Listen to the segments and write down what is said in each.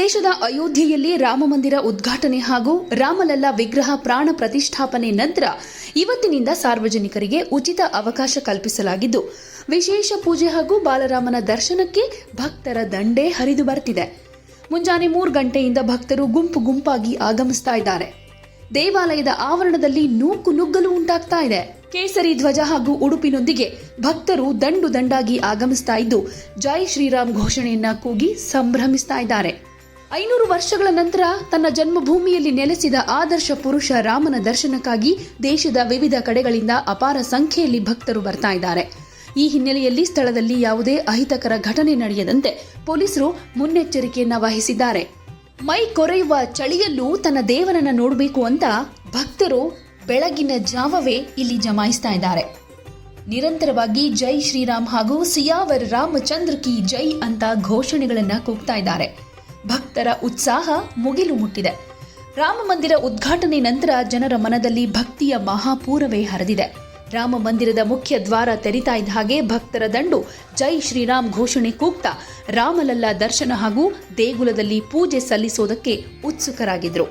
ದೇಶದ ಅಯೋಧ್ಯೆಯಲ್ಲಿ ರಾಮಮಂದಿರ ಉದ್ಘಾಟನೆ ಹಾಗೂ ರಾಮಲಲ್ಲಾ ವಿಗ್ರಹ ಪ್ರಾಣ ಪ್ರತಿಷ್ಠಾಪನೆ ನಂತರ ಇವತ್ತಿನಿಂದ ಸಾರ್ವಜನಿಕರಿಗೆ ಉಚಿತ ಅವಕಾಶ ಕಲ್ಪಿಸಲಾಗಿದ್ದು, ವಿಶೇಷ ಪೂಜೆ ಹಾಗೂ ಬಾಲರಾಮನ ದರ್ಶನಕ್ಕೆ ಭಕ್ತರ ದಂಡೇ ಹರಿದು ಬರ್ತಿದೆ. ಮುಂಜಾನೆ ಮೂರು ಗಂಟೆಯಿಂದ ಭಕ್ತರು ಗುಂಪು ಗುಂಪಾಗಿ ಆಗಮಿಸ್ತಾ ಇದ್ದಾರೆ. ದೇವಾಲಯದ ಆವರಣದಲ್ಲಿ ನೂಕು ನುಗ್ಗಲು ಉಂಟಾಗ್ತಾ ಇದೆ. ಕೇಸರಿ ಧ್ವಜ ಹಾಗೂ ಉಡುಪಿನೊಂದಿಗೆ ಭಕ್ತರು ದಂಡು ದಂಡಾಗಿ ಆಗಮಿಸ್ತಾ ಇದ್ದು, ಜೈ ಶ್ರೀರಾಮ್ ಘೋಷಣೆಯನ್ನ ಕೂಗಿ ಸಂಭ್ರಮಿಸ್ತಾ ಇದ್ದಾರೆ. ಐನೂರು ವರ್ಷಗಳ ನಂತರ ತನ್ನ ಜನ್ಮಭೂಮಿಯಲ್ಲಿ ನೆಲೆಸಿದ ಆದರ್ಶ ಪುರುಷ ರಾಮನ ದರ್ಶನಕ್ಕಾಗಿ ದೇಶದ ವಿವಿಧ ಕಡೆಗಳಿಂದ ಅಪಾರ ಸಂಖ್ಯೆಯಲ್ಲಿ ಭಕ್ತರು ಬರ್ತಾ ಇದ್ದಾರೆ. ಈ ಹಿನ್ನೆಲೆಯಲ್ಲಿ ಸ್ಥಳದಲ್ಲಿ ಯಾವುದೇ ಅಹಿತಕರ ಘಟನೆ ನಡೆಯದಂತೆ ಪೊಲೀಸರು ಮುನ್ನೆಚ್ಚರಿಕೆಯನ್ನ ವಹಿಸಿದ್ದಾರೆ. ಮೈ ಕೊರೆಯುವ ಚಳಿಯಲ್ಲೂ ತನ್ನ ದೇವರನ್ನ ನೋಡಬೇಕು ಅಂತ ಭಕ್ತರು ಬೆಳಗಿನ ಜಾವವೇ ಇಲ್ಲಿ ಜಮಾಯಿಸ್ತಾ ಇದ್ದಾರೆ. ನಿರಂತರವಾಗಿ ಜೈ ಶ್ರೀರಾಮ್ ಹಾಗೂ ಸಿಯಾವರ್ ರಾಮಚಂದ್ರ ಕಿ ಜೈ ಅಂತ ಘೋಷಣೆಗಳನ್ನು ಕೂಗ್ತಾ ಇದ್ದಾರೆ. ಭಕ್ತರ ಉತ್ಸಾಹ ಮುಗಿಲು ಮುಟ್ಟಿದೆ. ರಾಮ ಮಂದಿರ ಉದ್ಘಾಟನೆ ನಂತರ ಜನರ ಮನದಲ್ಲಿ ಭಕ್ತಿಯ ಮಹಾಪೂರವೇ ಹರಿದಿದೆ. ರಾಮ ಮಂದಿರದ ಮುಖ್ಯ ದ್ವಾರ ತೆರಿತಾ ಇದ್ದ ಹಾಗೆ ಭಕ್ತರ ದಂಡು ಜೈ ಶ್ರೀರಾಮ್ ಘೋಷಣೆ ಕೂಗ್ತಾ ರಾಮಲಲ್ಲ ದರ್ಶನ ಹಾಗೂ ದೇಗುಲದಲ್ಲಿ ಪೂಜೆ ಸಲ್ಲಿಸೋದಕ್ಕೆ ಉತ್ಸುಕರಾಗಿದ್ರು.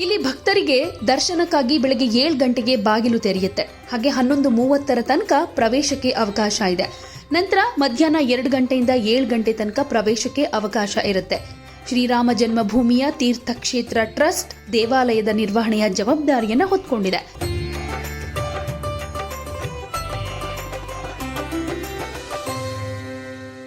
ಇಲ್ಲಿ ಭಕ್ತರಿಗೆ ದರ್ಶನಕ್ಕಾಗಿ ಬೆಳಗ್ಗೆ ಏಳು ಗಂಟೆಗೆ ಬಾಗಿಲು ತೆರೆಯುತ್ತೆ. ಹಾಗೆ ಹನ್ನೊಂದು ಮೂವತ್ತರ ತನಕ ಪ್ರವೇಶಕ್ಕೆ ಅವಕಾಶ ಇದೆ. ನಂತರ ಮಧ್ಯಾಹ್ನ ಎರಡು ಗಂಟೆಯಿಂದ ಏಳು ಗಂಟೆ ತನಕ ಪ್ರವೇಶಕ್ಕೆ ಅವಕಾಶ ಇರುತ್ತೆ. ಶ್ರೀರಾಮ ಜನ್ಮಭೂಮಿಯ ತೀರ್ಥಕ್ಷೇತ್ರ ಟ್ರಸ್ಟ್ ದೇವಾಲಯದ ನಿರ್ವಹಣೆಯ ಜವಾಬ್ದಾರಿಯನ್ನು ಹೊತ್ಕೊಂಡಿದೆ.